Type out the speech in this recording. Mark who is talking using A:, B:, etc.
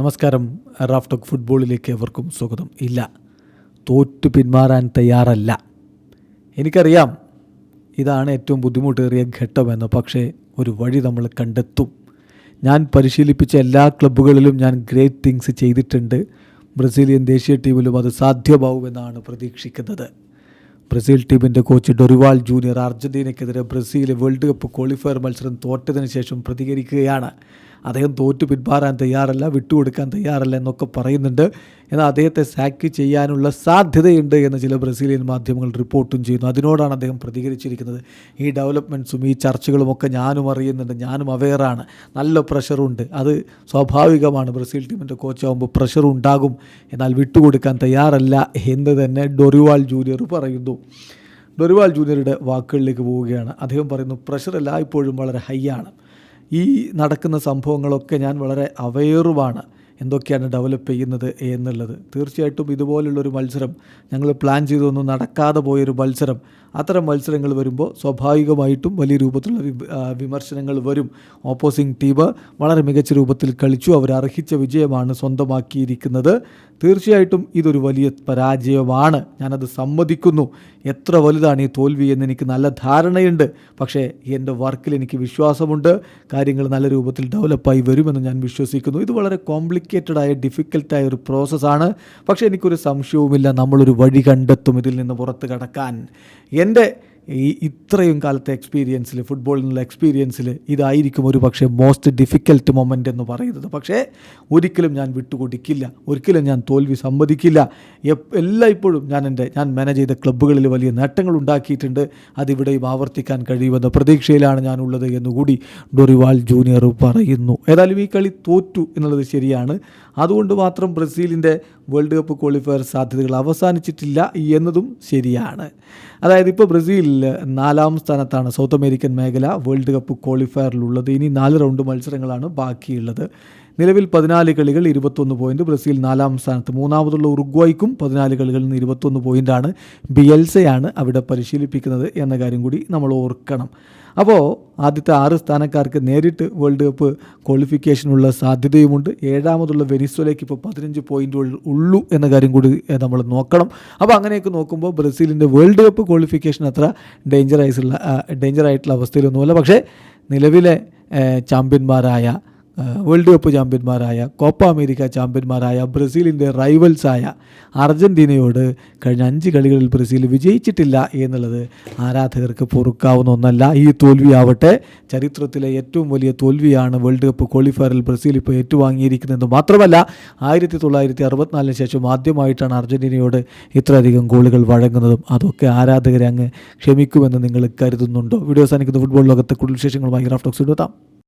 A: നമസ്കാരം. റാഫ്റ്റോക്ക് ഫുട്ബോളിലേക്ക് എവർക്കും സ്വാഗതം. ഇല്ല തോറ്റു പിന്മാറാൻ തയ്യാറല്ല. എനിക്കറിയാം ഇതാണ് ഏറ്റവും ബുദ്ധിമുട്ടേറിയ ഘട്ടമെന്ന് പക്ഷേ ഒരു വഴി നമ്മൾ കണ്ടെത്തും. ഞാൻ പരിശീലിപ്പിച്ച എല്ലാ ക്ലബ്ബുകളിലും ഞാൻ ഗ്രേറ്റ് തിങ്സ് ചെയ്തിട്ടുണ്ട്. ബ്രസീലിയൻ ദേശീയ ടീമിലും അത് സാധ്യമാവുമെന്നാണ് പ്രതീക്ഷിക്കുന്നത്. ബ്രസീൽ ടീമിന്റെ കോച്ച് ഡൊറിവാൾ ജൂനിയർ അർജന്റീനയ്ക്കെതിരെ ബ്രസീൽ വേൾഡ് കപ്പ് ക്വാളിഫയർ മത്സരം തോറ്റതിന് ശേഷം പ്രതികരിക്കുകയാണ്. അദ്ദേഹം തോറ്റു പിന്മാറാൻ തയ്യാറല്ല വിട്ടുകൊടുക്കാൻ തയ്യാറല്ല എന്നൊക്കെ പറയുന്നുണ്ട്. എന്നാൽ അദ്ദേഹത്തെ സാക്ക് ചെയ്യാനുള്ള സാധ്യതയുണ്ട് എന്ന് ചില ബ്രസീലിയൻ മാധ്യമങ്ങൾ റിപ്പോർട്ടും ചെയ്യുന്നു. അതിനോടാണ് അദ്ദേഹം പ്രതികരിച്ചിരിക്കുന്നത്. ഈ ഡെവലപ്മെന്റ്സും ഈ ചർച്ചകളുമൊക്കെ ഞാനും അറിയുന്നുണ്ട്. ഞാനും അവെയറാണ് നല്ല പ്രഷറുണ്ട് അത് സ്വാഭാവികമാണ്. ബ്രസീൽ ടീമിന്റെ കോച്ചാകുമ്പോൾ പ്രഷർ ഉണ്ടാകും. എന്നാൽ വിട്ടുകൊടുക്കാൻ തയ്യാറല്ല എന്ന് തന്നെ ഡൊറിവാൾ ജൂനിയർ പറയുന്നു. ഡൊറിവാൾ ജൂനിയറുടെ വാക്കുകളിലേക്ക് പോവുകയാണ്. അദ്ദേഹം പറയുന്നു പ്രഷർ എല്ലായ്പ്പോഴും വളരെ ഹൈ ആണ്. ഈ നടക്കുന്ന സംഭവങ്ങളൊക്കെ ഞാൻ വളരെ അവെയറുമാണ് എന്തൊക്കെയാണ് ഡെവലപ്പ് ചെയ്യുന്നത് എന്നുള്ളത്. തീർച്ചയായിട്ടും ഇതുപോലുള്ളൊരു മത്സരം ഞങ്ങൾ പ്ലാൻ ചെയ്തൊന്നും നടക്കാതെ പോയൊരു മത്സരം. അത്തരം മത്സരങ്ങൾ വരുമ്പോൾ സ്വാഭാവികമായിട്ടും വലിയ രൂപത്തിലുള്ള വിമർശനങ്ങൾ വരും. ഓപ്പോസിംഗ് ടീം വളരെ മികച്ച രൂപത്തിൽ കളിച്ചു. അവർ അർഹിച്ച വിജയമാണ് സ്വന്തമാക്കിയിരിക്കുന്നത്. തീർച്ചയായിട്ടും ഇതൊരു വലിയ പരാജയമാണ്. ഞാനത് സമ്മതിക്കുന്നു. എത്ര വലുതാണ് ഈ തോൽവി എന്ന് എനിക്ക് നല്ല ധാരണയുണ്ട്. പക്ഷേ എന്റെ വർക്കിൽ എനിക്ക് വിശ്വാസമുണ്ട്. കാര്യങ്ങൾ നല്ല രൂപത്തിൽ ഡെവലപ്പായി വരുമെന്ന് ഞാൻ വിശ്വസിക്കുന്നു. ഇത് വളരെ കോംപ്ലിക്കേറ്റഡ് ആയ ഡിഫിക്കൽട്ടായ ഒരു പ്രോസസ്സാണ് പക്ഷേ എനിക്കൊരു സംശയവുമില്ല. നമ്മളൊരു വഴി കണ്ടെത്തും ഇതിൽ നിന്ന് പുറത്ത് കടക്കാൻ. എന്റെ ഈ ഇത്രയും കാലത്തെ എക്സ്പീരിയൻസിൽ ഫുട്ബോളിനുള്ള എക്സ്പീരിയൻസിൽ ഇതായിരിക്കും ഒരു പക്ഷേ മോസ്റ്റ് ഡിഫിക്കൽട്ട് മൊമെന്റ് എന്ന് പറയുന്നത്. പക്ഷേ ഒരിക്കലും ഞാൻ വിട്ടുകൊടുക്കില്ല. ഒരിക്കലും ഞാൻ തോൽവി സമ്മതിക്കില്ല. എല്ലാ ഇപ്പോഴും ഞാൻ എന്റെ ഞാൻ മാനേജ് ചെയ്ത ക്ലബ്ബുകളിൽ വലിയ നേട്ടങ്ങൾ ഉണ്ടാക്കിയിട്ടുണ്ട്. അതിവിടെയും ആവർത്തിക്കാൻ കഴിയുമെന്ന പ്രതീക്ഷയിലാണ് ഞാനുള്ളത് എന്നുകൂടി ഡൊറിവാൾ ജൂനിയർ പറയുന്നു. ഏതായാലും ഈ കളി തോറ്റു എന്നുള്ളത് ശരിയാണ്. അതുകൊണ്ട് മാത്രം ബ്രസീലിന്റെ വേൾഡ് കപ്പ് ക്വാളിഫയർ സാധ്യതകൾ അവസാനിച്ചിട്ടില്ല എന്നതും ശരിയാണ്. അതായത് ഇപ്പോൾ ബ്രസീൽ നാലാം സ്ഥാനത്താണ് സൗത്ത് അമേരിക്കൻ മേഖല വേൾഡ് കപ്പ് ക്വാളിഫയറിലുള്ളത്. ഇനി നാല് റൗണ്ട് മത്സരങ്ങളാണ് ബാക്കിയുള്ളത്. നിലവിൽ പതിനാല് കളികൾ ഇരുപത്തൊന്ന് പോയിന്റ് ബ്രസീൽ നാലാം സ്ഥാനത്ത് മൂന്നാമതുള്ള ഉറുഗ്വായ്ക്കും പതിനാല് കളികളിൽ നിന്ന് ഇരുപത്തൊന്ന് പോയിന്റാണ് ബിയൽസയാണ് അവിടെ പരിശീലിപ്പിക്കുന്നത് എന്ന കാര്യം കൂടി നമ്മൾ ഓർക്കണം. അപ്പോൾ ആദ്യത്തെ ആറ് സ്ഥാനക്കാർക്ക് നേരിട്ട് വേൾഡ് കപ്പ് ക്വാളിഫിക്കേഷനുള്ള സാധ്യതയുമുണ്ട്. ഏഴാമതുള്ള വെനിസ്വലയ്ക്ക് ഇപ്പോൾ പതിനഞ്ച് പോയിന്റ് ഉള്ളൂ എന്ന കാര്യം കൂടി നമ്മൾ നോക്കണം. അപ്പോൾ അങ്ങനെയൊക്കെ നോക്കുമ്പോൾ ബ്രസീലിന്റെ വേൾഡ് കപ്പ് ക്വാളിഫിക്കേഷൻ അത്ര ഡേഞ്ചറൈസുള്ള ഡേഞ്ചർ ആയിട്ടുള്ള അവസ്ഥയിലൊന്നുമല്ല. പക്ഷേ നിലവിലെ ചാമ്പ്യന്മാരായ വേൾഡ് കപ്പ് ചാമ്പ്യന്മാരായ കോപ്പ അമേരിക്ക ചാമ്പ്യന്മാരായ ബ്രസീലിന്റെ റൈവൽസായ അർജന്റീനയോട് കഴിഞ്ഞ അഞ്ച് കളികളിൽ ബ്രസീൽ വിജയിച്ചിട്ടില്ല എന്നുള്ളത് ആരാധകർക്ക് പൊറുക്കാവുന്ന ഒന്നല്ല. ഈ തോൽവിയാവട്ടെ ചരിത്രത്തിലെ ഏറ്റവും വലിയ തോൽവിയാണ് വേൾഡ് കപ്പ് ക്വാളിഫയറിൽ ബ്രസീൽ ഇപ്പോൾ ഏറ്റുവാങ്ങിയിരിക്കുന്നത് മാത്രമല്ല ആയിരത്തി തൊള്ളായിരത്തി അറുപത്തിനാലിന് ശേഷം ആദ്യമായിട്ടാണ് അർജന്റീനയോട് ഇത്രയധികം ഗോളുകൾ വഴങ്ങുന്നതും. അതൊക്കെ ആരാധകരെ അങ്ങ് ക്ഷമിക്കുമെന്ന് നിങ്ങൾ കരുതുന്നുണ്ടോ? വീഡിയോ സാധിക്കുന്ന ഫുട്ബോൾ ലോകത്തെ കൂടുതൽ വിശേഷങ്ങളുമായി ഗ്രാഫ്റ്റോക്സ് എത്താം.